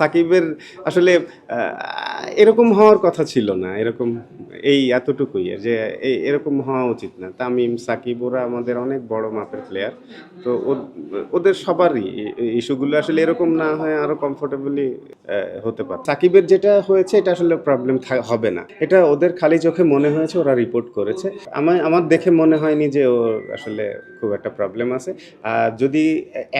সাকিবের আসলে এরকম হওয়ার কথা ছিল না, এরকম এই এতটুকুই যে এরকম হওয়া উচিত না। তামিম, সাকিব ওরা আমাদের অনেক বড় মাপের প্লেয়ার তো ওদের সবারই ইস্যুগুলো আসলে এরকম না হয় আরও কমফোর্টেবলি হতে পারে। সাকিবের যেটা হয়েছে, এটা আসলে প্রবলেম হবে না। এটা ওদের খালি চোখে মনে হয়েছে, ওরা রিপোর্ট করেছে। আমার আমার দেখে মনে হয়নি যে ওর আসলে খুব একটা প্রবলেম আছে। আর যদি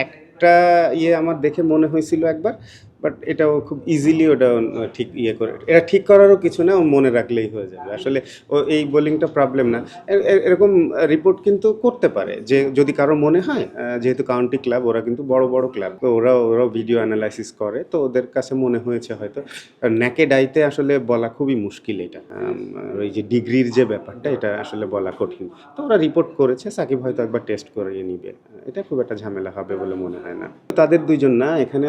একটা ইয়ে আমার দেখে মনে হয়েছিল একবার বাট এটাও খুব ইজিলি ওটা ঠিক ইয়ে করে, এটা ঠিক করারও কিছু না, ও মনে রাখলেই হয়ে যাবে। আসলে ও এই বোলিংটা প্রবলেম না। এরকম রিপোর্ট কিন্তু করতে পারে। যে, যদি কারও মনে হয় যেহেতু কাউন্টি ক্লাব ওরা কিন্তু বড় বড় ক্লাব তো ওরা ওরাও ভিডিও অ্যানালাইসিস করে। তো ওদের কাছে মনে হয়েছে হয়তো। ন্যাকে ডাইতে আসলে বলা খুবই মুশকিল এটা। ওই যে ডিগ্রির যে ব্যাপারটা, এটা আসলে বলা কঠিন। তো ওরা রিপোর্ট করেছে, সাকিব হয়তো একবার টেস্ট করিয়ে নিবে। এটা খুব একটা ঝামেলা হবে বলে মনে হয় না। তাদের দুইজন না, এখানে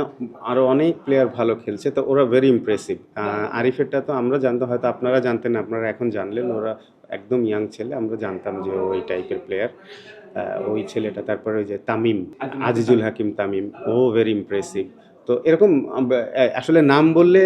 আরও অনেক প্লেয়ার ভালো খেলছে তো ওরা ভেরি ইমপ্রেসিভ আরিফেরটা তো আমরা জানতো হয়তো আপনারা জানতেন আপনারা এখন জানলেন ওরা একদম ইয়াং ছেলে আমরা জানতাম যে ওই টাইপের প্লেয়ার ওই ছেলেটা তারপরে ওই যে তামিম আজিজুল হাকিম তামিম ও ভেরি ইমপ্রেসিভ তো এরকম আসলে নাম বললে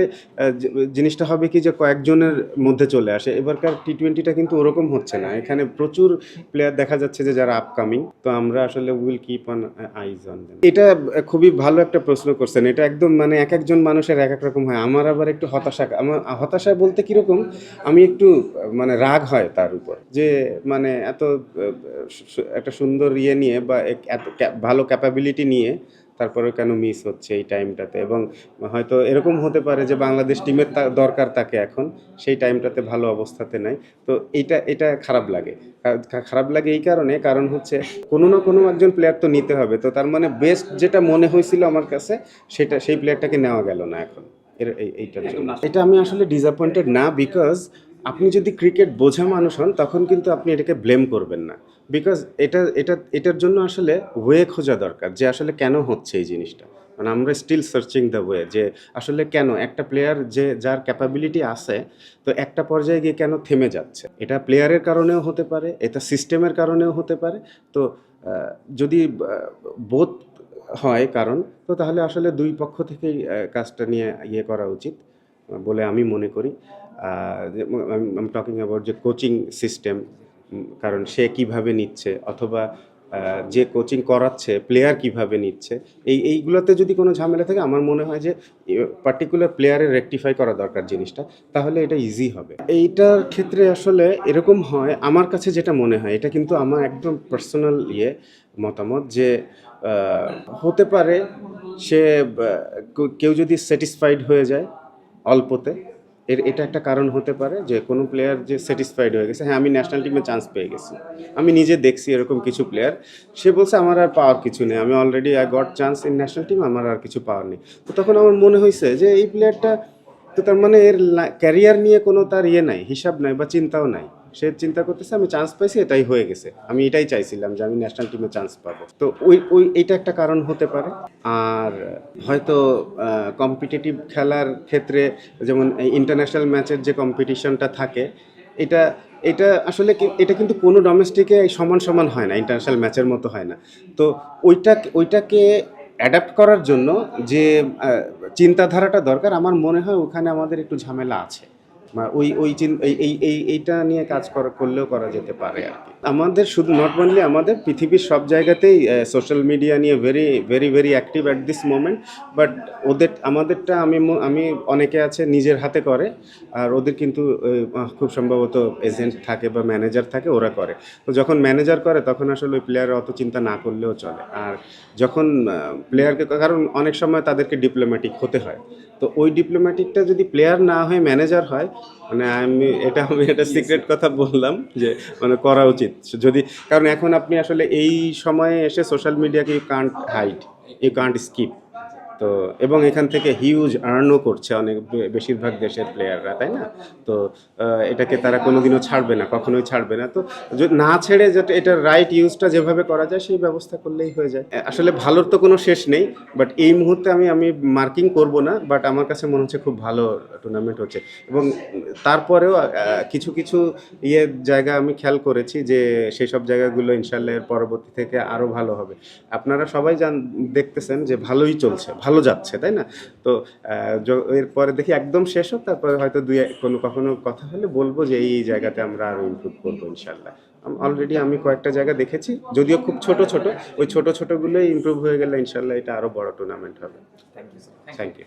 জিনিসটা হবে কি যে কয়েকজনের মধ্যে চলে আসে। এবারকার টি টোয়েন্টিটা কিন্তু ওরকম হচ্ছে না। এখানে প্রচুর প্লেয়ার দেখা যাচ্ছে যে যারা আপকামিং তো আমরা আসলে will keep on eyes on এটা খুবই ভালো একটা প্রশ্ন করছেন। এটা একদম মানে এক একজন মানুষের এক এক রকম হয়। আমার আবার একটু হতাশা, আমার হতাশা বলতে কীরকম, আমি একটু মানে রাগ হয় তার উপর। যে মানে এত একটা সুন্দর ইয়ে নিয়ে বা এত ভালো ক্যাপাবিলিটি নিয়ে তারপরে কেন মিস হচ্ছে এই টাইমটাতে এবং হয়তো এরকম হতে পারে যে বাংলাদেশ টিমের তা- দরকার তাকে এখন সেই টাইমটাতে ভালো অবস্থাতে নাই। তো এটা এটা খারাপ লাগে। খারাপ লাগে এই কারণে কারণ হচ্ছে কোনো না কোনো একজন প্লেয়ার তো নিতে হবে। তো তার মানে বেস্ট যেটা মনে হয়েছিল আমার কাছে সেটা সেই প্লেয়ারটাকে নেওয়া গেল না এখন। এর এই- এইটার জন্য। এটা আমি আসলে ডিসঅ্যাপয়েন্টেড না বিকজ আপনি যদি ক্রিকেট বোঝা মানুষ হন, তখন কিন্তু আপনি এটাকে ব্লেম করবেন না। বিকজ এটা এটা, এটার জন্য আসলে ওয়ে খোঁজা দরকার যে আসলে কেন হচ্ছে এই জিনিসটা। মানে আমরা স্টিল সার্চিং দ্য ওয়ে যে আসলে কেন একটা প্লেয়ার যে, যার ক্যাপাবিলিটি আছে, তো একটা পর্যায়ে গিয়ে কেন থেমে যাচ্ছে? এটা প্লেয়ারের কারণেও হতে পারে, এটা সিস্টেমের কারণেও হতে পারে। তো যদি বোধ হয় কারণ, তো তাহলে আসলে দুই পক্ষ থেকেই কাজটা নিয়ে ইয়ে করা উচিত। বলে আমি মনে করি। আই টকিং অ্যাবাউট যে কোচিং সিস্টেম কারণ সে কীভাবে নিচ্ছে অথবা যে কোচিং করাচ্ছে প্লেয়ার কীভাবে নিচ্ছে, এই, এইগুলোতে যদি কোনো ঝামেলা থাকে, আমার মনে হয় যে পার্টিকুলার প্লেয়ারের রেকটিফাই করা দরকার জিনিসটা, তাহলে এটা ইজি হবে। এইটার ক্ষেত্রে আসলে এরকম হয়, আমার কাছে যেটা মনে হয়, এটা কিন্তু আমার একদম পার্সোনাল ইয়ে মতামত যে হতে পারে সে কেউ যদি স্যাটিসফাইড হয়ে যায় অল্পতে। এর, এটা একটা কারণ হতে পারে যে কোনো প্লেয়ার যে স্যাটিসফাইড হয়ে গেছে হ্যাঁ আমি ন্যাশনাল টিমে চান্স পেয়ে গেছি। আমি নিজে দেখছি এরকম কিছু প্লেয়ার সে বলছে আমার আর পাওয়ার কিছু নেই। আমি already I got chance in national team আমার আর কিছু পাওয়ার নেই। তো তখন আমার মনে হয়েছে যে এই প্লেয়ারটা তো তার মানে এর ক্যারিয়ার নিয়ে কোনো তার ইয়ে নাই, হিসাব নাই বা চিন্তাও নাই। সে চিন্তা করতেছে, আমি চান্স পাইছি, এটাই হয়ে গেছে। আমি এটাই চাইছিলাম যে আমি ন্যাশনাল টিমে চান্স পাবো। তো ওই ওই, এইটা একটা কারণ হতে পারে। আর হয়তো কম্পিটিটিভ খেলার ক্ষেত্রে যেমন ইন্টারন্যাশনাল ম্যাচের যে কম্পিটিশনটা থাকে, এটা এটা আসলে এটা কিন্তু কোনো ডোমেস্টিকে সমান সমান হয় না ইন্টারন্যাশনাল ম্যাচের মতো হয় না। তো ওইটা, ওইটাকে অ্যাডাপ্ট করার জন্য যে চিন্তাধারাটা দরকার, আমার মনে হয় ওখানে আমাদের একটু ঝামেলা আছে। ওই ওই এই এই এই, এইটা নিয়ে কাজ করা, করলেও করা যেতে পারে আর কি। আমাদের শুধু নট অনলি আমাদের পৃথিবীর সব জায়গাতেই সোশ্যাল মিডিয়া নিয়ে very very very active at this moment but ওদের, আমাদেরটা আমি আমি অনেকে আছে নিজের হাতে করে, আর ওদের কিন্তু খুব সম্ভবত এজেন্ট থাকে বা ম্যানেজার থাকে, ওরা করে। তো যখন ম্যানেজার করে, তখন আসলে ওই প্লেয়ার অত চিন্তা না করলেও চলে। আর যখন প্লেয়ারকে কারণ অনেক সময় তাদেরকে ডিপ্লোম্যাটিক হতে হয়। তো ওই ডিপ্লোম্যাটিকটা যদি প্লেয়ার না হয়ে ম্যানেজার হয় মানে আমি, এটা আমি একটা সিক্রেট কথা বললাম যে মানে করা উচিত। যদি, কারণ এখন আপনি আসলে এই সময়ে এসে সোশ্যাল মিডিয়াকে you can't hide you can't skip তো, এবং এখান থেকে হিউজ আর্নও করছে অনেক বেশিরভাগ দেশের প্লেয়াররা তাই না? তো এটাকে তারা কোনোদিনও ছাড়বে না, কখনোই ছাড়বে না। তো না ছেড়ে যেটা এটার রাইট ইউজটা যেভাবে করা যায়, সেই ব্যবস্থা করলেই হয়ে যায়। আসলে ভালোর তো কোনো শেষ নেই বাট এই মুহূর্তে আমি আমি মার্কিং করব না বাট আমার কাছে মনে হচ্ছে খুব ভালো টুর্নামেন্ট হচ্ছে। এবং তারপরেও কিছু কিছু ইয়ে জায়গা আমি খেয়াল করেছি যে সেই সব জায়গাগুলো ইনশাল্লাহ পরবর্তী থেকে আরও ভালো হবে। আপনারা সবাই জান, দেখতেছেন যে ভালোই চলছে, ভালো ভালো যাচ্ছে তাই না? তো এরপরে দেখি একদম শেষ হোক তারপরে হয়তো দুই এক- কোনো কখনো কথা হলে বলব যে এই জায়গাতে আমরা আরও ইম্প্রুভ করব ইনশাল্লাহ অলরেডি আমি কয়েকটা জায়গা দেখেছি যদিও খুব ছোট ছোট ওই ছোট ছোটগুলোই ইমপ্রুভ হয়ে গেলে ইনশাল্লাহ এটা আরও বড় টুর্নামেন্ট হবে। Thank you sir thank you